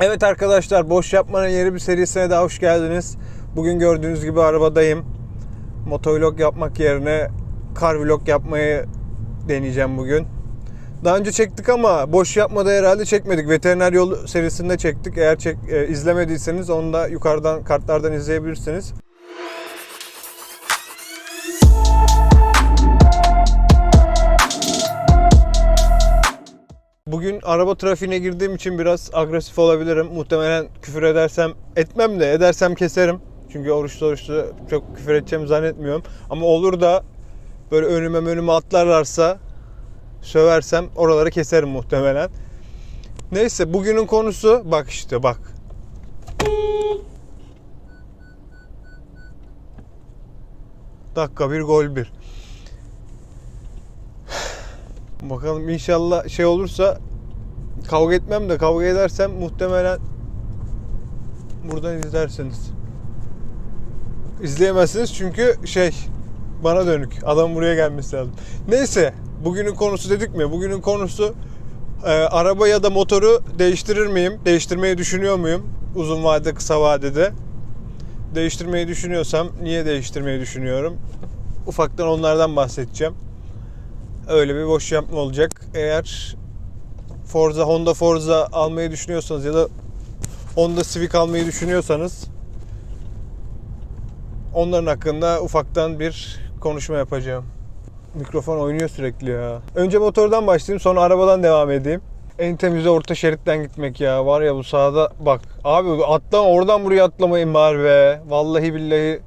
Evet arkadaşlar boş yapmanın yeni bir serisine daha hoş geldiniz. Bugün gördüğünüz gibi arabadayım. Motovlog yapmak yerine car vlog yapmayı deneyeceğim bugün. Daha önce çektik ama boş yapmada herhalde çekmedik. Veteriner yol serisinde çektik. Eğer çek, e, izlemediyseniz onu da yukarıdan kartlardan izleyebilirsiniz. Bugün araba trafiğine girdiğim için biraz agresif olabilirim. Muhtemelen küfür edersem etmem de edersem keserim. Çünkü oruçlu oruçlu çok küfür edeceğimi zannetmiyorum. Ama olur da böyle önüme önüme atlarlarsa söversem oraları keserim muhtemelen. Neyse bugünün konusu bak işte bak. Dakika bir gol bir. Bakalım inşallah şey olursa kavga etmem de kavga edersem muhtemelen buradan izlersiniz. İzleyemezsiniz çünkü şey bana dönük. Adam buraya gelmesi lazım. Neyse bugünün konusu dedik mi? Bugünün konusu e, araba ya da motoru değiştirir miyim? Değiştirmeyi düşünüyor muyum? Uzun vadede kısa vadede. Değiştirmeyi düşünüyorsam niye değiştirmeyi düşünüyorum? Ufaktan onlardan bahsedeceğim öyle bir boş yapma olacak. Eğer Forza, Honda Forza almayı düşünüyorsanız ya da Honda Civic almayı düşünüyorsanız onların hakkında ufaktan bir konuşma yapacağım. Mikrofon oynuyor sürekli ya. Önce motordan başlayayım sonra arabadan devam edeyim. En temizi orta şeritten gitmek ya. Var ya bu sağda bak. Abi atla oradan buraya atlamayın bari be. Vallahi billahi.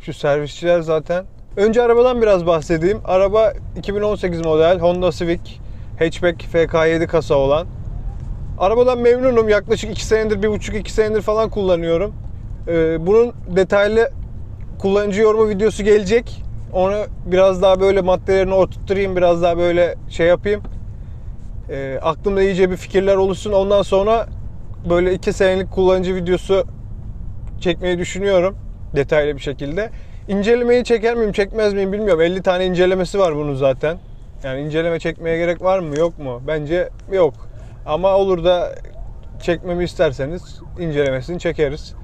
Şu servisçiler zaten Önce arabadan biraz bahsedeyim. Araba 2018 model Honda Civic hatchback FK7 kasa olan. Arabadan memnunum. Yaklaşık 2 senedir, 1,5-2 senedir falan kullanıyorum. Ee, bunun detaylı kullanıcı yorumu videosu gelecek. Onu biraz daha böyle maddelerini oturtturayım, biraz daha böyle şey yapayım. Ee, aklımda iyice bir fikirler oluşsun. Ondan sonra böyle 2 senelik kullanıcı videosu çekmeyi düşünüyorum. Detaylı bir şekilde. İncelemeyi çeker miyim çekmez miyim bilmiyorum. 50 tane incelemesi var bunun zaten. Yani inceleme çekmeye gerek var mı yok mu? Bence yok. Ama olur da çekmemi isterseniz incelemesini çekeriz.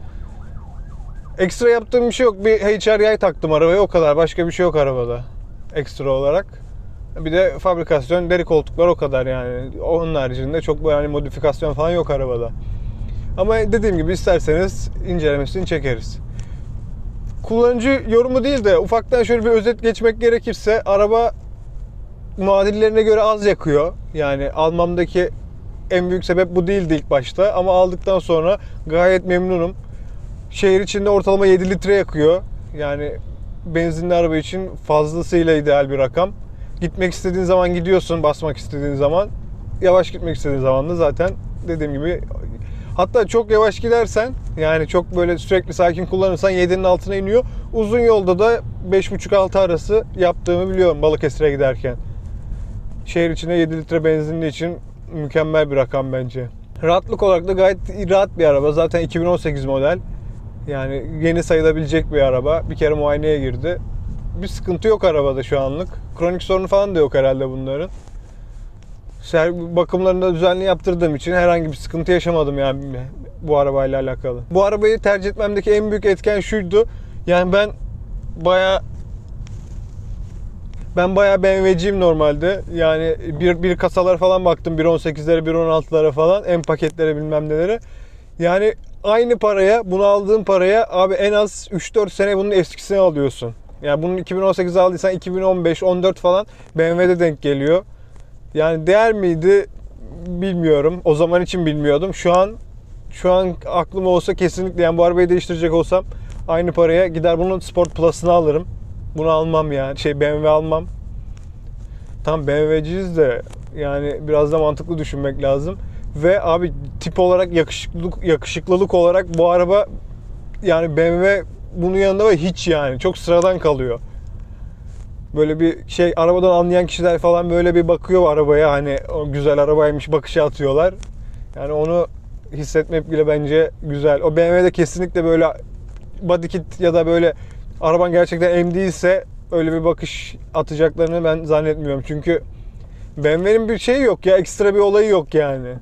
Ekstra yaptığım bir şey yok. Bir HRI taktım arabaya o kadar. Başka bir şey yok arabada. Ekstra olarak. Bir de fabrikasyon deri koltuklar o kadar yani. Onun haricinde çok böyle hani modifikasyon falan yok arabada. Ama dediğim gibi isterseniz incelemesini çekeriz kullanıcı yorumu değil de ufaktan şöyle bir özet geçmek gerekirse araba muadillerine göre az yakıyor. Yani almamdaki en büyük sebep bu değildi ilk başta ama aldıktan sonra gayet memnunum. Şehir içinde ortalama 7 litre yakıyor. Yani benzinli araba için fazlasıyla ideal bir rakam. Gitmek istediğin zaman gidiyorsun, basmak istediğin zaman. Yavaş gitmek istediğin zaman da zaten dediğim gibi Hatta çok yavaş gidersen yani çok böyle sürekli sakin kullanırsan 7'nin altına iniyor. Uzun yolda da 5.5-6 arası yaptığımı biliyorum Balıkesir'e giderken. Şehir içinde 7 litre benzinli için mükemmel bir rakam bence. Rahatlık olarak da gayet rahat bir araba. Zaten 2018 model. Yani yeni sayılabilecek bir araba. Bir kere muayeneye girdi. Bir sıkıntı yok arabada şu anlık. Kronik sorunu falan da yok herhalde bunların bakımlarını da düzenli yaptırdığım için herhangi bir sıkıntı yaşamadım yani bu arabayla alakalı. Bu arabayı tercih etmemdeki en büyük etken şuydu. Yani ben baya ben baya BMW'ciyim normalde. Yani bir, bir kasalar falan baktım. 1.18'lere, 1.16'lara falan. En paketlere bilmem nelere. Yani aynı paraya, bunu aldığın paraya abi en az 3-4 sene bunun eskisini alıyorsun. Yani bunun 2018 aldıysan 2015, 14 falan BMW'de denk geliyor. Yani değer miydi bilmiyorum. O zaman için bilmiyordum. Şu an şu an aklım olsa kesinlikle yani bu arabayı değiştirecek olsam aynı paraya gider bunun Sport Plus'ını alırım. Bunu almam yani. Şey BMW almam. Tam BMW'ciyiz de yani biraz da mantıklı düşünmek lazım. Ve abi tip olarak yakışıklılık yakışıklılık olarak bu araba yani BMW bunun yanında ve hiç yani çok sıradan kalıyor böyle bir şey arabadan anlayan kişiler falan böyle bir bakıyor arabaya hani o güzel arabaymış bakışı atıyorlar. Yani onu hissetmek bile bence güzel. O BMW'de kesinlikle böyle body kit ya da böyle araban gerçekten M değilse öyle bir bakış atacaklarını ben zannetmiyorum. Çünkü BMW'nin bir şeyi yok ya ekstra bir olayı yok yani.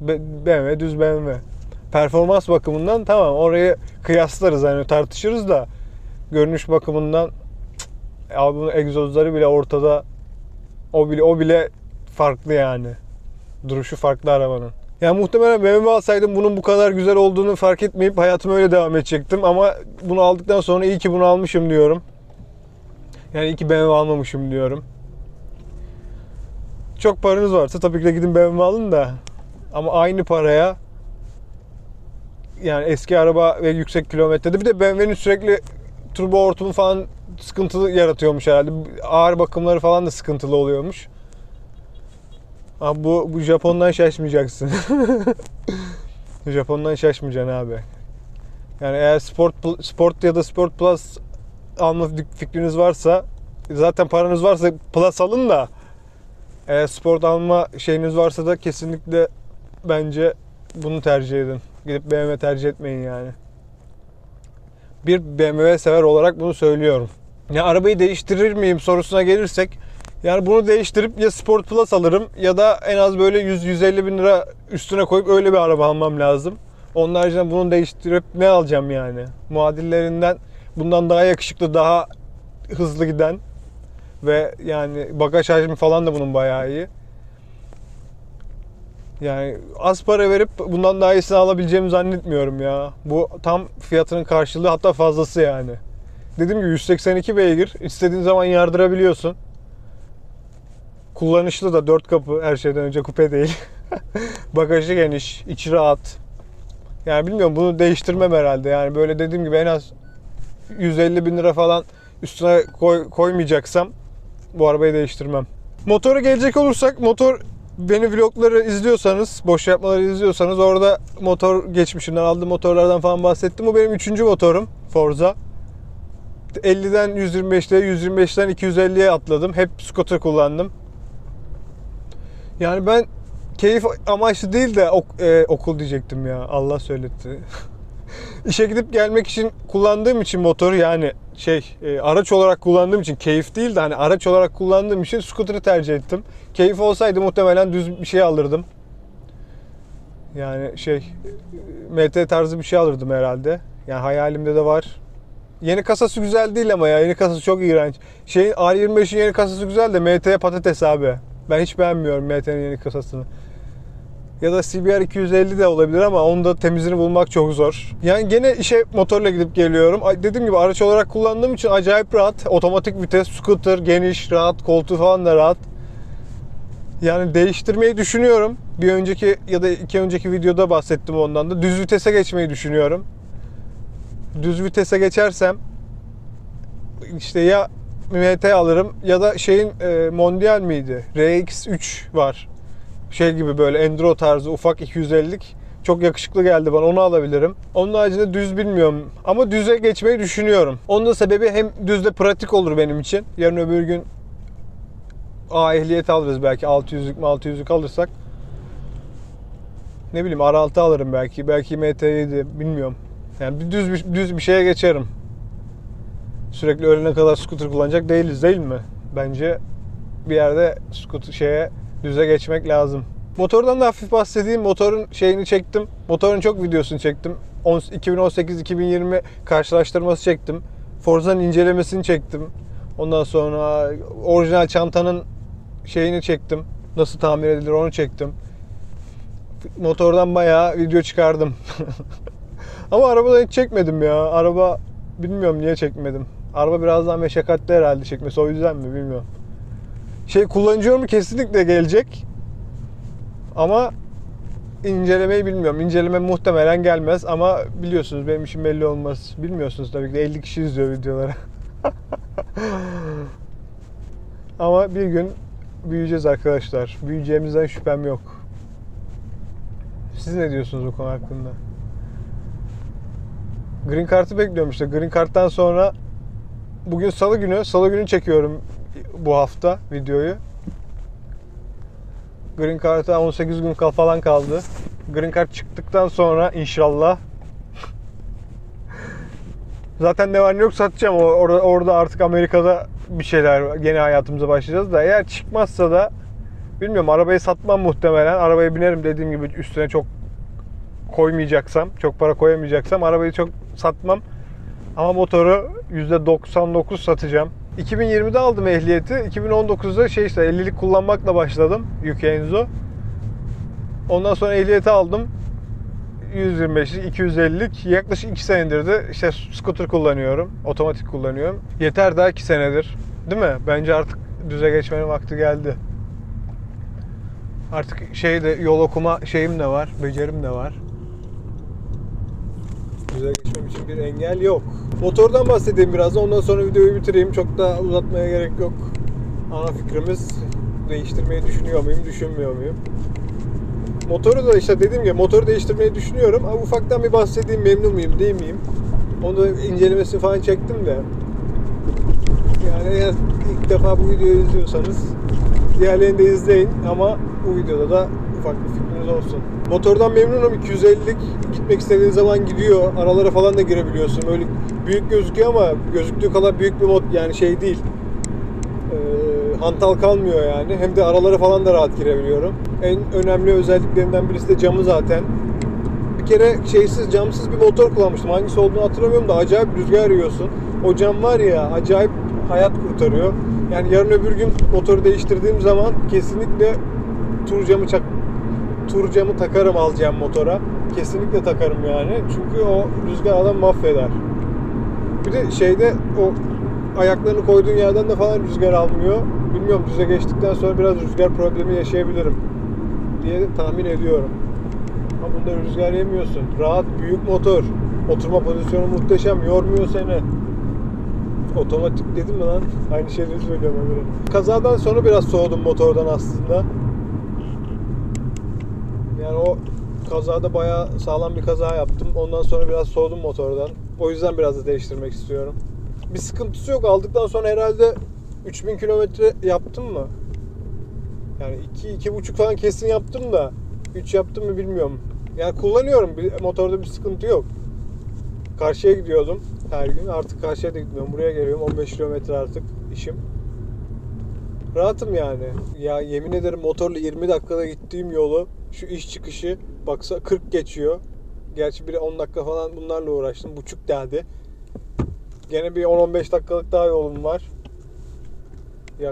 BMW düz BMW. Performans bakımından tamam orayı kıyaslarız hani tartışırız da görünüş bakımından abi bunun egzozları bile ortada o bile o bile farklı yani. Duruşu farklı arabanın. Yani muhtemelen BMW alsaydım bunun bu kadar güzel olduğunu fark etmeyip hayatıma öyle devam edecektim. Ama bunu aldıktan sonra iyi ki bunu almışım diyorum. Yani iyi ki BMW almamışım diyorum. Çok paranız varsa tabii ki de gidin BMW alın da. Ama aynı paraya yani eski araba ve yüksek kilometrede bir de BMW'nin sürekli turbo hortumu falan sıkıntılı yaratıyormuş herhalde. Ağır bakımları falan da sıkıntılı oluyormuş. Abi bu, bu Japon'dan şaşmayacaksın. Japon'dan şaşmayacaksın abi. Yani eğer sport sport ya da sport plus alma fikriniz varsa zaten paranız varsa plus alın da eğer sport alma şeyiniz varsa da kesinlikle bence bunu tercih edin. Gidip BMW tercih etmeyin yani. Bir BMW sever olarak bunu söylüyorum. Ya arabayı değiştirir miyim sorusuna gelirsek yani bunu değiştirip ya Sport Plus alırım ya da en az böyle 100-150 bin lira üstüne koyup öyle bir araba almam lazım. Onun haricinde bunu değiştirip ne alacağım yani? Muadillerinden bundan daha yakışıklı, daha hızlı giden ve yani bagaj hacmi falan da bunun bayağı iyi. Yani az para verip bundan daha iyisini alabileceğimi zannetmiyorum ya. Bu tam fiyatının karşılığı hatta fazlası yani. Dediğim gibi 182 beygir. istediğin zaman yardırabiliyorsun. Kullanışlı da 4 kapı her şeyden önce kupe değil. Bagajı geniş, içi rahat. Yani bilmiyorum bunu değiştirmem herhalde. Yani böyle dediğim gibi en az 150 bin lira falan üstüne koy, koymayacaksam bu arabayı değiştirmem. Motora gelecek olursak motor beni vlogları izliyorsanız, boş yapmaları izliyorsanız orada motor geçmişimden aldığım motorlardan falan bahsettim. Bu benim üçüncü motorum Forza. 50'den 125'te, 125'ten 250'ye atladım. Hep scooter kullandım. Yani ben keyif amaçlı değil de ok- e, okul diyecektim ya. Allah söyletti. İşe gidip gelmek için kullandığım için motoru yani şey e, araç olarak kullandığım için keyif değil de hani araç olarak kullandığım için scooter'ı tercih ettim. Keyif olsaydı muhtemelen düz bir şey alırdım. Yani şey MT tarzı bir şey alırdım herhalde. Yani hayalimde de var. Yeni kasası güzel değil ama ya. Yeni kasası çok iğrenç. Şeyin R25'in yeni kasası güzel de MT patates abi. Ben hiç beğenmiyorum MT'nin yeni kasasını. Ya da CBR 250 de olabilir ama onun da temizini bulmak çok zor. Yani gene işe motorla gidip geliyorum. Dediğim gibi araç olarak kullandığım için acayip rahat. Otomatik vites, scooter, geniş, rahat, koltuğu falan da rahat. Yani değiştirmeyi düşünüyorum. Bir önceki ya da iki önceki videoda bahsettim ondan da. Düz vitese geçmeyi düşünüyorum. Düz vitese geçersem işte ya MT alırım ya da şeyin e, Mondial miydi? RX3 var. Şey gibi böyle Enduro tarzı ufak 250'lik. Çok yakışıklı geldi bana onu alabilirim. Onun haricinde düz bilmiyorum ama düze geçmeyi düşünüyorum. Onun da sebebi hem düzde pratik olur benim için. Yarın öbür gün A ehliyeti alırız belki 600'lük mü 600'lük alırsak. Ne bileyim R6 alırım belki. Belki MT7 bilmiyorum. Yani bir düz bir, düz bir şeye geçerim. Sürekli ölene kadar scooter kullanacak değiliz değil mi? Bence bir yerde scooter şeye düze geçmek lazım. Motordan da hafif bahsedeyim. Motorun şeyini çektim. Motorun çok videosunu çektim. 2018-2020 karşılaştırması çektim. Forza'nın incelemesini çektim. Ondan sonra orijinal çantanın şeyini çektim. Nasıl tamir edilir onu çektim. Motordan bayağı video çıkardım. Ama arabadan hiç çekmedim ya. Araba bilmiyorum niye çekmedim. Araba biraz daha meşakkatli herhalde çekmesi o yüzden mi bilmiyorum. Şey kullanıcı yorumu kesinlikle gelecek. Ama incelemeyi bilmiyorum. İnceleme muhtemelen gelmez ama biliyorsunuz benim işim belli olmaz. Bilmiyorsunuz tabii ki de 50 kişi izliyor videoları. ama bir gün büyüyeceğiz arkadaşlar. Büyüyeceğimizden şüphem yok. Siz ne diyorsunuz bu konu hakkında? Green Card'ı bekliyorum işte. Green Card'dan sonra bugün salı günü, salı günü çekiyorum bu hafta videoyu. Green Card'a 18 gün kal- falan kaldı. Green Card çıktıktan sonra inşallah zaten ne var ne yok satacağım. O- Orada, artık Amerika'da bir şeyler yeni hayatımıza başlayacağız da eğer çıkmazsa da Bilmiyorum arabayı satmam muhtemelen. Arabaya binerim dediğim gibi üstüne çok koymayacaksam, çok para koyamayacaksam arabayı çok satmam. Ama motoru %99 satacağım. 2020'de aldım ehliyeti. 2019'da şey işte 50'lik kullanmakla başladım. Yuki Enzo. Ondan sonra ehliyeti aldım. 125'lik, 250'lik yaklaşık 2 senedir de işte scooter kullanıyorum. Otomatik kullanıyorum. Yeter daha 2 senedir. Değil mi? Bence artık düze geçmenin vakti geldi. Artık şeyde yol okuma şeyim de var, becerim de var. Düze geçmem için bir engel yok. Motordan bahsedeyim biraz da ondan sonra videoyu bitireyim. Çok da uzatmaya gerek yok. Ana fikrimiz değiştirmeyi düşünüyor muyum, düşünmüyor muyum? Motoru da işte dediğim gibi motoru değiştirmeyi düşünüyorum. Ama ufaktan bir bahsedeyim memnun muyum değil miyim? Onu incelemesini falan çektim de. Yani eğer ilk defa bu videoyu izliyorsanız diğerlerini de izleyin ama bu videoda da ufak bir fikriniz olsun. Motordan memnunum. 250'lik gitmek istediğin zaman gidiyor. Aralara falan da girebiliyorsun. Öyle büyük gözüküyor ama gözüktüğü kadar büyük bir mod yani şey değil. Ee, hantal kalmıyor yani. Hem de aralara falan da rahat girebiliyorum. En önemli özelliklerinden birisi de camı zaten. Bir kere şeysiz, camsız bir motor kullanmıştım. Hangisi olduğunu hatırlamıyorum da acayip rüzgar yiyorsun. O cam var ya acayip hayat kurtarıyor. Yani yarın öbür gün motoru değiştirdiğim zaman kesinlikle tur camı çak tur camı takarım alacağım motora. Kesinlikle takarım yani. Çünkü o rüzgar adam mahveder. Bir de şeyde o ayaklarını koyduğun yerden de falan rüzgar almıyor. Bilmiyorum düze geçtikten sonra biraz rüzgar problemi yaşayabilirim diye tahmin ediyorum. Ama bunda rüzgar yemiyorsun. Rahat, büyük motor. Oturma pozisyonu muhteşem. Yormuyor seni. Otomatik dedim mi lan? Aynı şeyleri söylüyorum öbürü. Kazadan sonra biraz soğudum motordan aslında. Yani o kazada bayağı sağlam bir kaza yaptım. Ondan sonra biraz soğudum motordan. O yüzden biraz da değiştirmek istiyorum. Bir sıkıntısı yok. Aldıktan sonra herhalde 3000 kilometre yaptım mı? Yani 2 iki, 2,5 falan kesin yaptım da 3 yaptım mı bilmiyorum. Yani kullanıyorum. Bir, motorda bir sıkıntı yok. Karşıya gidiyordum her gün. Artık karşıya da gitmiyorum. Buraya geliyorum. 15 kilometre artık işim. Rahatım yani. Ya yemin ederim motorla 20 dakikada gittiğim yolu şu iş çıkışı baksa 40 geçiyor. Gerçi bir 10 dakika falan bunlarla uğraştım. Buçuk geldi. Gene bir 10-15 dakikalık daha yolum var. Ya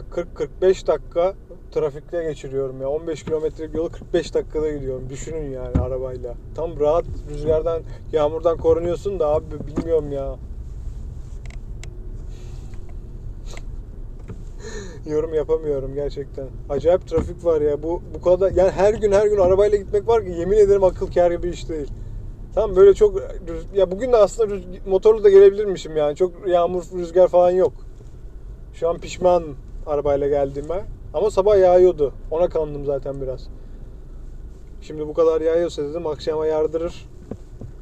40-45 dakika trafikte geçiriyorum ya. 15 kilometrelik yolu 45 dakikada gidiyorum. Düşünün yani arabayla. Tam rahat rüzgardan, yağmurdan korunuyorsun da abi bilmiyorum ya. Yorum yapamıyorum gerçekten. Acayip trafik var ya. Bu bu kadar yani her gün her gün arabayla gitmek var ki yemin ederim akıl kâr bir iş değil. Tamam böyle çok ya bugün de aslında motorlu da gelebilirmişim yani. Çok yağmur, rüzgar falan yok. Şu an pişman arabayla geldiğime. Ama sabah yağıyordu. Ona kandım zaten biraz. Şimdi bu kadar yağıyorsa dedim akşama yardırır.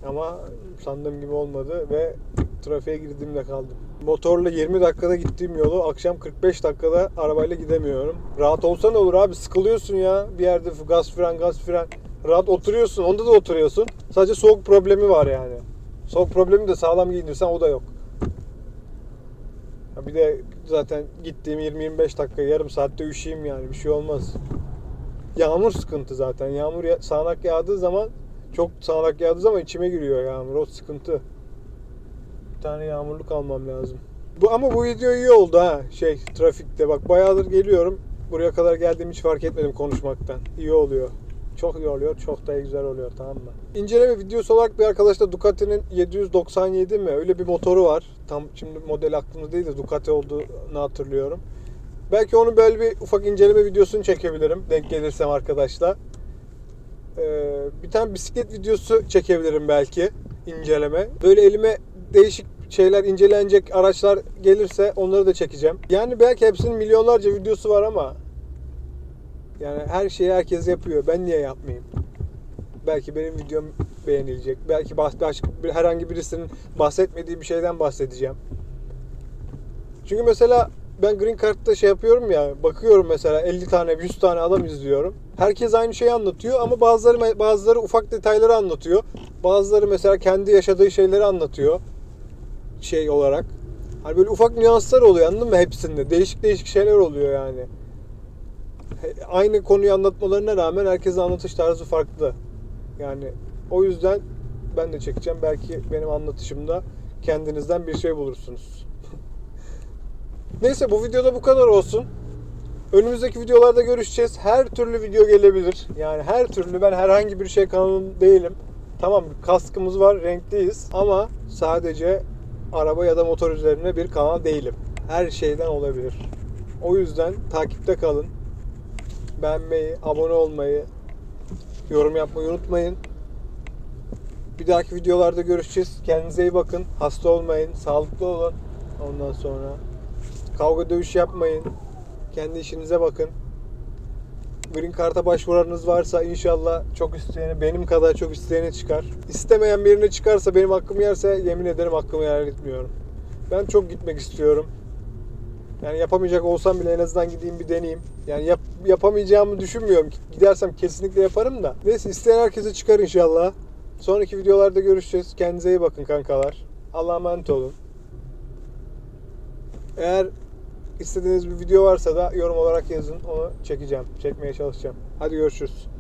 Ama sandığım gibi olmadı ve trafiğe girdiğimde kaldım. Motorla 20 dakikada gittiğim yolu akşam 45 dakikada arabayla gidemiyorum. Rahat olsa ne olur abi sıkılıyorsun ya. Bir yerde gaz fren gaz fren. Rahat oturuyorsun. Onda da oturuyorsun. Sadece soğuk problemi var yani. Soğuk problemi de sağlam giyinirsen o da yok. Bir de zaten gittiğim 20-25 dakika yarım saatte üşüyeyim yani bir şey olmaz. Yağmur sıkıntı zaten. Yağmur ya- sağanak yağdığı zaman çok sağanak yağdığı zaman içime giriyor yağmur. O sıkıntı. Tane yağmurluk almam lazım. Bu ama bu video iyi oldu ha. Şey trafikte bak bayağıdır geliyorum. Buraya kadar geldiğimi hiç fark etmedim konuşmaktan. İyi oluyor. Çok iyi oluyor. Çok da güzel oluyor tamam mı? İnceleme videosu olarak bir arkadaş da Ducati'nin 797 mi? Öyle bir motoru var. Tam şimdi model aklımda değil de Ducati olduğunu hatırlıyorum. Belki onu böyle bir ufak inceleme videosunu çekebilirim. Denk gelirsem arkadaşla. Ee, bir tane bisiklet videosu çekebilirim belki. inceleme. Böyle elime değişik şeyler incelenecek araçlar gelirse onları da çekeceğim. Yani belki hepsinin milyonlarca videosu var ama yani her şeyi herkes yapıyor. Ben niye yapmayayım? Belki benim videom beğenilecek. Belki başka herhangi birisinin bahsetmediği bir şeyden bahsedeceğim. Çünkü mesela ben Green Card'da şey yapıyorum ya, bakıyorum mesela 50 tane, 100 tane adam izliyorum. Herkes aynı şeyi anlatıyor ama bazıları bazıları ufak detayları anlatıyor. Bazıları mesela kendi yaşadığı şeyleri anlatıyor. Şey olarak. Hani böyle ufak nüanslar oluyor anladın mı hepsinde? Değişik değişik şeyler oluyor yani. Aynı konuyu anlatmalarına rağmen herkesin anlatış tarzı farklı. Yani o yüzden ben de çekeceğim. Belki benim anlatışımda kendinizden bir şey bulursunuz. Neyse bu videoda bu kadar olsun. Önümüzdeki videolarda görüşeceğiz. Her türlü video gelebilir. Yani her türlü ben herhangi bir şey kanalım değilim. Tamam kaskımız var, renkliyiz ama sadece araba ya da motor üzerine bir kanal değilim. Her şeyden olabilir. O yüzden takipte kalın. Beğenmeyi, abone olmayı, yorum yapmayı unutmayın. Bir dahaki videolarda görüşeceğiz. Kendinize iyi bakın. Hasta olmayın. Sağlıklı olun. Ondan sonra kavga dövüş yapmayın. Kendi işinize bakın. Green Card'a başvuranınız varsa inşallah çok isteyene, benim kadar çok isteyene çıkar. İstemeyen birine çıkarsa benim hakkımı yerse yemin ederim hakkımı helal etmiyorum. Ben çok gitmek istiyorum. Yani yapamayacak olsam bile en azından gideyim bir deneyeyim. Yani yap, yapamayacağımı düşünmüyorum. Gidersem kesinlikle yaparım da. Neyse isteyen herkese çıkar inşallah. Sonraki videolarda görüşeceğiz. Kendinize iyi bakın kankalar. Allah'a emanet olun. Eğer istediğiniz bir video varsa da yorum olarak yazın. Onu çekeceğim. Çekmeye çalışacağım. Hadi görüşürüz.